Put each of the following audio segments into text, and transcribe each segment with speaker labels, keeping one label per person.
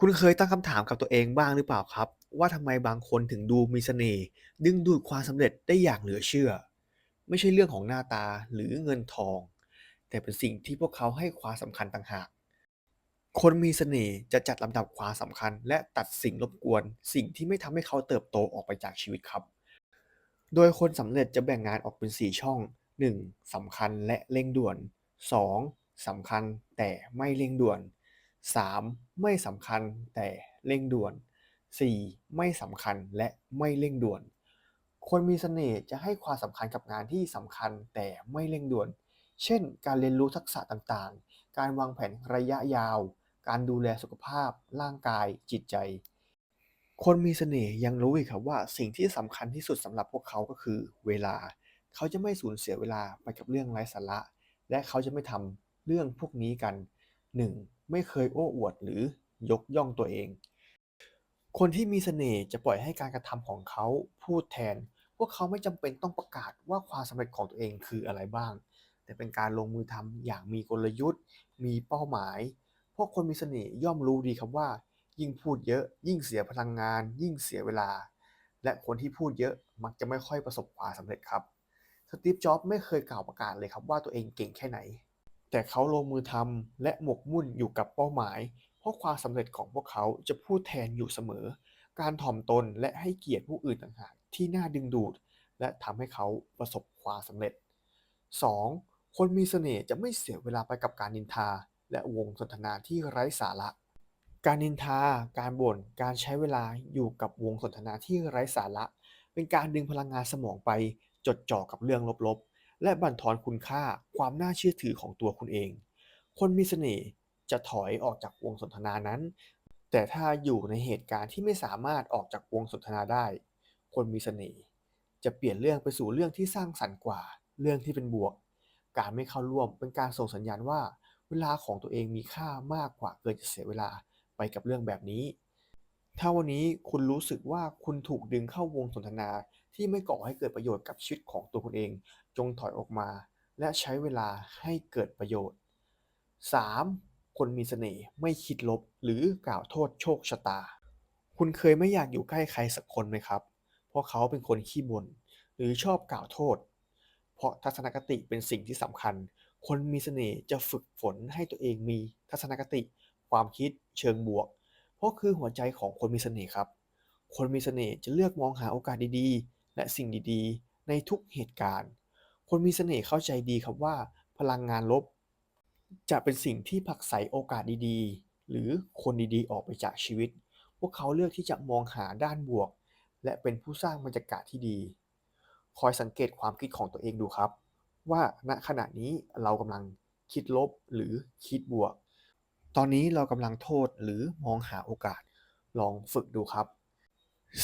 Speaker 1: คุณเคยตั้งคำถามกับตัวเองบ้างหรือเปล่าครับ ว่าทำไมบางคนถึงดูมีเสน่ห์ดึงดูดความสำเร็จได้อย่างเหลือเชื่อ ไม่ใช่เรื่องของหน้าตาหรือเงินทอง แต่เป็นสิ่งที่พวกเขาให้ความสำคัญต่างหาก คนมีเสน่ห์จะจัดลำดับความสำคัญ และตัดสิ่งรบกวน สิ่งที่ไม่ทำให้เขาเติบโตออกไปจากชีวิตครับ โดยคนสำเร็จจะแบ่งงานออกเป็น 4 ช่อง 1สำคัญและเร่งด่วน 2สำคัญแต่ไม่เร่งด่วน 3. ไม่สำคัญแต่เร่งด่วน 4. ไม่สำคัญและไม่เร่งด่วน คนมีเสน่ห์จะให้ความสำคัญกับงานที่สำคัญแต่ไม่เร่งด่วน เช่น การเรียนรู้ทักษะต่างๆ การวางแผนระยะยาว การดูแลสุขภาพ ร่างกาย จิตใจ คนมีเสน่ห์ยังรู้อีกครับว่าสิ่งที่สำคัญที่สุดสำหรับพวกเขาก็คือเวลา เขาจะไม่สูญเสียเวลาไปกับเรื่องไร้สาระ และเขาจะไม่ทำเรื่องพวกนี้กัน 1. ไม่เคยโอ้อวดหรือยกย่องตัวเอง คนที่มีเสน่ห์จะปล่อยให้การกระทำของเขาพูดแทนพวกเขาไม่จำเป็นต้องประกาศว่าความสำเร็จของตัวเองคืออะไรบ้าง แต่เป็นการลงมือทำอย่างมีกลยุทธ์ มีเป้าหมายพวกคนมีเสน่ห์ย่อมรู้ดีครับว่า ยิ่งพูดเยอะ ยิ่งเสียพลังงาน ยิ่งเสียเวลา และคนที่พูดเยอะมักจะไม่ค่อยประสบความสำเร็จครับ สตีฟ จ็อบส์ไม่เคยกล่าวประกาศเลยครับว่าตัวเองเก่งแค่ไหน แต่เขาลงมือทำและหมกมุ่นอยู่กับเป้าหมาย เพราะความสำเร็จของพวกเขาจะพูดแทนอยู่เสมอ การถ่อมตนและให้เกียรติผู้อื่นต่างหากที่น่าดึงดูด และทำให้เขาประสบความสำเร็จ 2. คนมีเสน่ห์จะไม่เสียเวลาไปกับการนินทา และวงสนทนาที่ไร้สาระ การนินทา การบ่น การใช้เวลาอยู่กับวงสนทนาที่ไร้สาระ เป็นการดึงพลังงานสมองไปจดจ่อกับเรื่องลบๆ และบั่นทอนคุณค่าความน่าเชื่อถือของตัวคุณเอง คนมีเสน่ห์จะถอยออกจากวงสนทนานั้น แต่ถ้าอยู่ในเหตุการณ์ที่ไม่สามารถออกจากวงสนทนาได้ คนมีเสน่ห์จะเปลี่ยนเรื่องไปสู่เรื่องที่สร้างสรรค์กว่า เรื่องที่เป็นบวก การไม่เข้าร่วมเป็นการส่งสัญญาณว่า เวลาของตัวเองมีค่ามากกว่าเกินจะเสียเวลาไปกับเรื่องแบบนี้ ถ้าวันนี้คุณรู้สึกว่าคุณถูกดึงเข้าวงสนทนาที่ไม่ก่อให้เกิดประโยชน์กับชีวิตของตัวคุณเอง จงถอยออกมา และใช้เวลาให้เกิดประโยชน์ 3. คนมีเสน่ห์ไม่คิดลบหรือกล่าวโทษโชคชะตา คุณเคยไม่อยากอยู่ใกล้ใครสักคนไหมครับ เพราะเขาเป็นคนขี้บ่นหรือชอบกล่าวโทษ เพราะทัศนคติเป็นสิ่งที่สำคัญ คนมีเสน่ห์จะฝึกฝนให้ตัวเองมีทัศนคติ ความคิดเชิงบวก เพราะคือหัวใจของคนมีเสน่ห์ครับ คนมีเสน่ห์จะเลือกมองหาโอกาสดีๆ และสิ่งดีๆ ในทุกเหตุการณ์ คนมีเสน่ห์เข้าใจดีครับว่า พลังงานลบ จะเป็นสิ่งที่ผลักไสโอกาสดีๆ หรือคนดีๆ ออกไปจากชีวิต พวกเขาเลือกที่จะมองหาด้านบวก และเป็นผู้สร้างบรรยากาศที่ดี คอยสังเกตความคิดของตัวเองดูครับ ว่าณขณะนี้เรากำลังคิดลบหรือคิดบวก ตอนนี้เรากำลังโทษหรือมองหาโอกาสลองฝึกดูครับ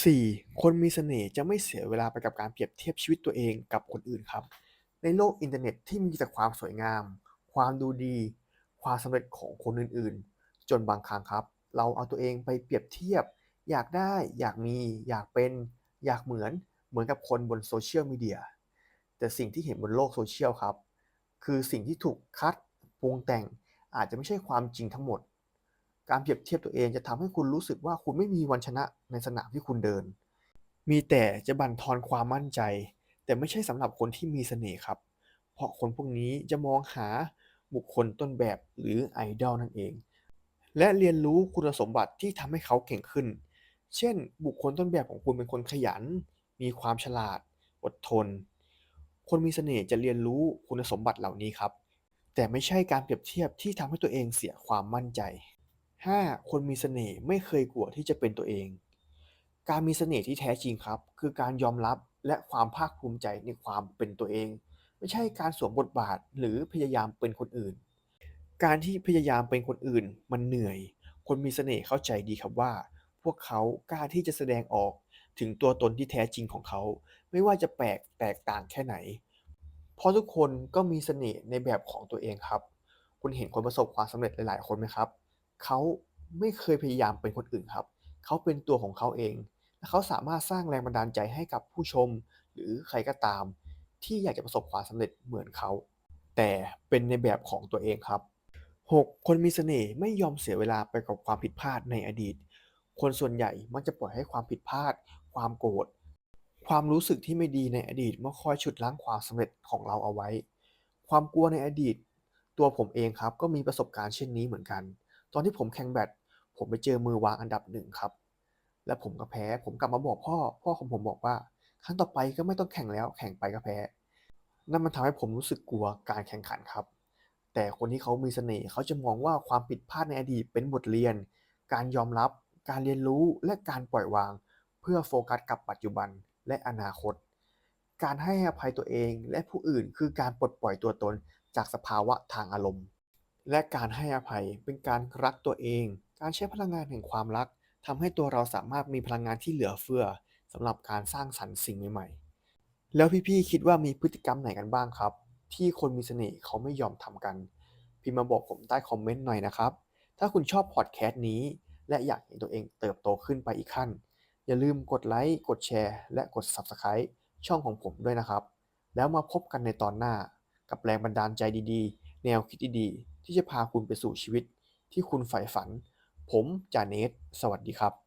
Speaker 1: 4. คนมีเสน่ห์จะไม่เสียเวลาไปกับการเปรียบเทียบชีวิตตัวเองกับคนอื่นครับ ในโลกอินเทอร์เน็ตที่มีแต่ความสวยงาม ความดูดี ความสำเร็จของคนอื่นๆ จนบางครั้งครับ เราเอาตัวเองไปเปรียบเทียบ อยากได้ อยากมี อยากเป็น อยากเหมือนเหมือนกับคนบนโซเชียลมีเดียแต่สิ่งที่เห็นบนโลกโซเชียลครับ คือสิ่งที่ถูกคัดปรุงแต่ง อาจจะไม่ใช่ความจริงทั้งหมด การเปรียบเทียบตัวเองจะทำให้คุณรู้สึกว่าคุณไม่มีวันชนะในสนามที่คุณเดิน มีแต่จะบั่นทอนความมั่นใจ แต่ไม่ใช่สำหรับคนที่มีเสน่ห์ครับ เพราะคนพวกนี้จะมองหาบุคคลต้นแบบหรือไอดอลนั่นเอง และเรียนรู้คุณสมบัติที่ทำให้เขาเก่งขึ้น เช่น บุคคลต้นแบบของคุณเป็นคนขยัน มีความฉลาด อดทน คนมีเสน่ห์จะเรียนรู้คุณสมบัติเหล่านี้ครับ แต่ไม่ใช่การเปรียบเทียบที่ทำให้ตัวเองเสียความมั่นใจ 5. คนมีเสน่ห์ไม่เคยกลัวที่จะเป็นตัวเอง การมีเสน่ห์ที่แท้จริงครับ คือการยอมรับและความภาคภูมิใจในความเป็นตัวเอง ไม่ใช่การสวมบทบาทหรือพยายามเป็นคนอื่น การที่พยายามเป็นคนอื่น มันเหนื่อย คนมีเสน่ห์เข้าใจดีครับว่า พวกเขากล้าที่จะแสดงออกถึงตัวตนที่แท้จริงของเขา ไม่ว่าจะแปลกแตกต่างแค่ไหน เพราะทุกคนก็มีเสน่ห์ในแบบของตัวเองครับ คุณเห็นคนประสบความสำเร็จหลาย ๆ คนไหมครับ เขาไม่เคยพยายามเป็นคนอื่นครับ เขาเป็นตัวของเขาเอง และเขาสามารถสร้างแรงบันดาลใจให้กับผู้ชม หรือใครก็ตาม ที่อยากจะประสบความสำเร็จเหมือนเขา แต่เป็นในแบบของตัวเองครับ 6. คนมีเสน่ห์ไม่ยอมเสียเวลาไปกับความผิดพลาดในอดีต คนส่วนใหญ่มักจะปล่อยให้ความผิดพลาด ความโกรธ ความรู้สึกที่ไม่ดีในอดีตมาคอยฉุดรั้งความสำเร็จของเราเอาไว้ ความกลัวในอดีต ตัวผมเองครับก็มีประสบการณ์เช่นนี้เหมือนกัน ตอนที่ผมแข่งแบดผมไปเจอมือวางอันดับหนึ่งครับ และผมก็แพ้ ผมกลับมาบอกพ่อ พ่อของผมบอกว่า ครั้งต่อไปก็ไม่ต้องแข่งแล้ว แข่งไปก็แพ้ นั่นมันทำให้ผมรู้สึกกลัวการแข่งขันครับ แต่คนที่เขามีเสน่ห์เขาจะมองว่าความผิดพลาดในอดีตเป็นบทเรียน การยอมรับ การเรียนรู้ และการปล่อยวาง เพื่อโฟกัสกับปัจจุบัน และอนาคต การให้อภัยตัวเองและผู้อื่นคือการปลดปล่อยตัวตนจากสภาวะทางอารมณ์ และการให้อภัยเป็นการรักตัวเอง การใช้พลังงานแห่งความรักทำให้ตัวเราสามารถมีพลังงานที่เหลือเฟือสำหรับการสร้างสรรค์สิ่งใหม่ๆ แล้วพี่ๆคิดว่ามีพฤติกรรมไหนกันบ้างครับ ที่คนมีเสน่ห์เขาไม่ยอมทำกัน พิมพ์มาบอกผมใต้คอมเมนต์หน่อยนะครับ ถ้าคุณชอบพอดแคสต์นี้ และอยากเห็นตัวเองเติบโตขึ้นไปอีกขั้น อย่าลืมกดไลค์ กดแชร์ และกด Subscribe ช่องของผมด้วยนะครับ แล้วมาพบกันในตอนหน้ากับแรงบันดาลใจดีๆ แนวคิดดีๆ ที่จะพาคุณไปสู่ชีวิตที่คุณใฝ่ฝัน ผมจาเนสสวัสดีครับ